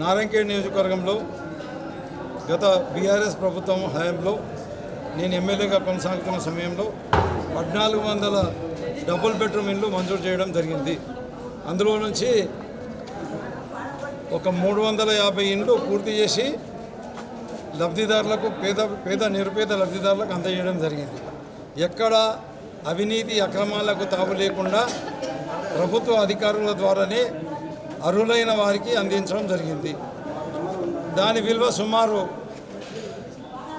నారాయణఖేడ్ నియోజకవర్గంలో గత బీఆర్ఎస్ ప్రభుత్వం హయాంలో నేను ఎమ్మెల్యేగా కొనసాగుతున్న సమయంలో పద్నాలుగు వందల డబుల్ బెడ్రూమ్ ఇండ్లు మంజూరు చేయడం జరిగింది. అందులో నుంచి ఒక మూడు వందల యాభై ఇండ్లు పూర్తి చేసి లబ్ధిదారులకు పేద పేద నిరుపేద లబ్ధిదారులకు అందజేయడం జరిగింది. ఎక్కడ అవినీతి అక్రమాలకు తావు లేకుండా ప్రభుత్వ అధికారుల ద్వారానే అర్హులైన వారికి అందించడం జరిగింది. దాని విలువ సుమారు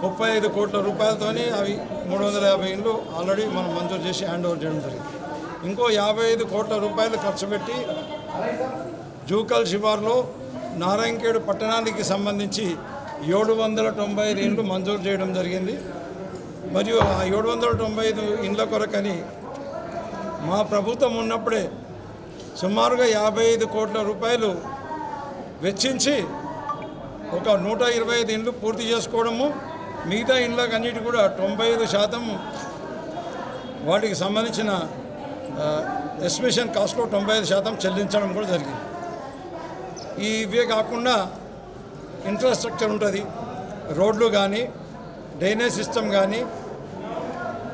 ముప్పై ఐదు కోట్ల రూపాయలతోని అవి మూడు వందల యాభై ఇండ్లు ఆల్రెడీ మనం మంజూరు చేసి హ్యాండ్ ఓవర్ చేయడం జరిగింది. ఇంకో యాభై ఐదు కోట్ల రూపాయలు ఖర్చు పెట్టి జూకల్ శివార్లో నారాయణఖేడు పట్టణానికి సంబంధించి ఏడు వందల తొంభై ఐదు ఇండ్లు మంజూరు చేయడం జరిగింది. మరియు ఆ ఏడు వందల తొంభై ఐదు ఇండ్ల కొరకని మా ప్రభుత్వం ఉన్నప్పుడే సుమారుగా యాభై ఐదు కోట్ల రూపాయలు వెచ్చించి ఒక నూట ఇరవై ఐదు ఇండ్లు పూర్తి చేసుకోవడము మిగతా ఇండ్లకు అన్నిటి కూడా తొంభై ఐదు శాతం వాటికి సంబంధించిన ఎస్మిషన్ కాస్ట్లో తొంభై ఐదు శాతం చెల్లించడం కూడా జరిగింది. ఈ ఇవే కాకుండా ఇన్ఫ్రాస్ట్రక్చర్ ఉంటుంది. రోడ్లు కానీ డ్రైనేజ్ సిస్టమ్ కానీ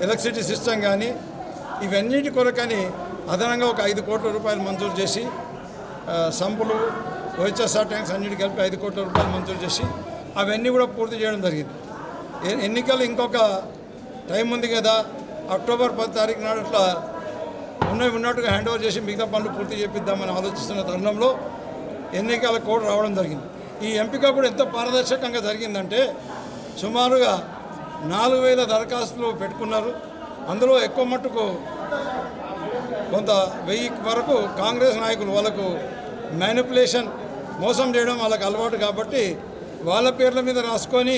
ఎలక్ట్రిసిటీ సిస్టమ్ కానీ ఇవన్నిటి కొరకని అదనంగా ఒక ఐదు కోట్ల రూపాయలు మంజూరు చేసి సంపులు ఓహెచ్ఎస్ఆర్ ట్యాంక్స్ అన్నిటి కలిపి ఐదు కోట్ల రూపాయలు మంజూరు చేసి అవన్నీ కూడా పూర్తి చేయడం జరిగింది. ఎన్నికలు ఇంకొక టైం ఉంది కదా అక్టోబర్ పది తారీఖు నాడు అట్లా ఉన్నవి ఉన్నట్టుగా హ్యాండ్ ఓవర్ చేసి మిగతా పనులు పూర్తి చేపిద్దామని ఆలోచిస్తున్న తరుణంలో ఎన్నికల కోడ్ రావడం జరిగింది. ఈ ఎంపిక కూడా ఎంత పారదర్శకంగా జరిగిందంటే సుమారుగా నాలుగు వేల దరఖాస్తులు పెట్టుకున్నారు. అందులో ఎక్కువ మట్టుకు కొంత వెయ్యి వరకు కాంగ్రెస్ నాయకులు వాళ్ళకు మ్యానిపులేషన్ మోసం చేయడం వాళ్ళకి అలవాటు కాబట్టి వాళ్ళ పేర్ల మీద రాసుకొని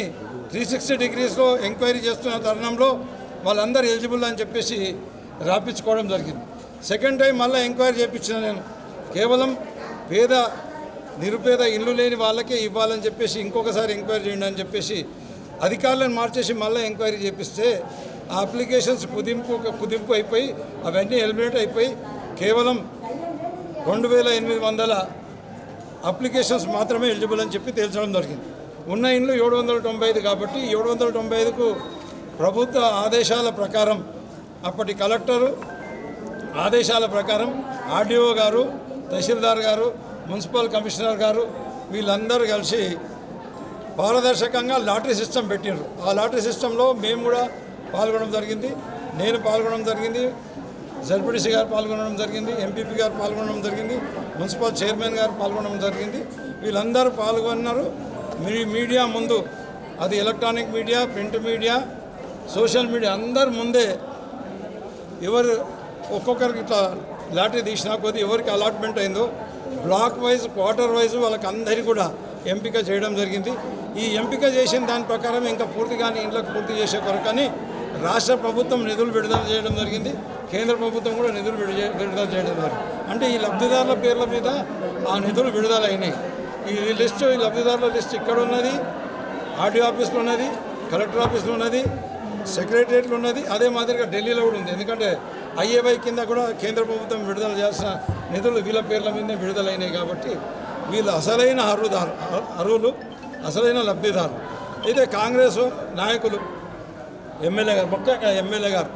త్రీ సిక్స్టీ డిగ్రీస్లో ఎంక్వైరీ చేస్తున్న తరుణంలో వాళ్ళందరూ ఎలిజిబుల్ అని చెప్పేసి రాపించుకోవడం జరిగింది. సెకండ్ టైం మళ్ళీ ఎంక్వైరీ చేయించిన నేను. కేవలం పేద నిరుపేద ఇల్లు లేని వాళ్ళకే ఇవ్వాలని చెప్పేసి ఇంకొకసారి ఎంక్వైరీ చేయండి అని చెప్పేసి అధికారులను మార్చేసి మళ్ళీ ఎంక్వైరీ చేపిస్తే ఆ అప్లికేషన్స్ కుదింపు కుదింపు అయిపోయి అవన్నీ ఎలిమినేట్ అయిపోయి కేవలం రెండు వేల ఎనిమిది వందల అప్లికేషన్స్ మాత్రమే ఎలిజిబుల్ అని చెప్పి తేల్చడం జరిగింది. ఉన్న ఇండ్లు ఏడు వందల తొంభై ఐదు కాబట్టి ఏడు వందల తొంభై ఐదుకు ప్రభుత్వ ఆదేశాల ప్రకారం అప్పటి కలెక్టరు ఆదేశాల ప్రకారం ఆర్డీఓ గారు తహసీల్దార్ గారు మున్సిపల్ కమిషనర్ గారు వీళ్ళందరూ కలిసి పారదర్శకంగా లాటరీ సిస్టమ్ పెట్టినారు ఆ లాటరీ సిస్టంలో మేము కూడా పాల్గొనడం జరిగింది. నేను పాల్గొనడం జరిగింది. జడ్పీటీసీ గారు పాల్గొనడం జరిగింది. ఎంపీపీ గారు పాల్గొనడం జరిగింది. మున్సిపల్ చైర్మన్ గారు పాల్గొనడం జరిగింది. వీళ్ళందరూ పాల్గొన్నారు. మీ మీడియా ముందు అది electronic media print media social media అందరి ముందే ఎవరు ఒక్కొక్కరికి ఇట్లా లాటరీ తీసినా కొద్ది ఎవరికి అలాట్మెంట్ అయిందో బ్లాక్ వైజ్ క్వార్టర్ వైజ్ వాళ్ళకి అందరికీ కూడా ఎంపిక చేయడం జరిగింది. ఈ ఎంపిక చేసిన దాని ప్రకారం ఇంకా పూర్తిగానే ఇంట్లోకి పూర్తి చేసే కొరకని రాష్ట్ర ప్రభుత్వం నిధులు విడుదల చేయడం జరిగింది. కేంద్ర ప్రభుత్వం కూడా నిధులు విడుదల చేయడం జరిగింది. అంటే ఈ లబ్ధిదారుల పేర్ల మీద ఆ నిధులు విడుదలైనాయి. ఈ లిస్టు ఈ లబ్ధిదారుల లిస్ట్ ఇక్కడ ఉన్నది ఆర్డీఓ ఆఫీస్లో ఉన్నది కలెక్టర్ ఆఫీస్లో ఉన్నది సెక్రటరియట్లో ఉన్నది. అదే మాదిరిగా ఢిల్లీలో కూడా ఉంది. ఎందుకంటే ఐఏవై కింద కూడా కేంద్ర ప్రభుత్వం విడుదల చేసిన నిధులు వీళ్ళ పేర్ల మీదనే విడుదలైనాయి కాబట్టి వీళ్ళు అసలైన అర్హుదారు అర్హులు అసలైన లబ్ధిదారులు అయితే కాంగ్రెస్ నాయకులు ఎమ్మెల్యే గారు ముఖ్యంగా ఎమ్మెల్యే గారు.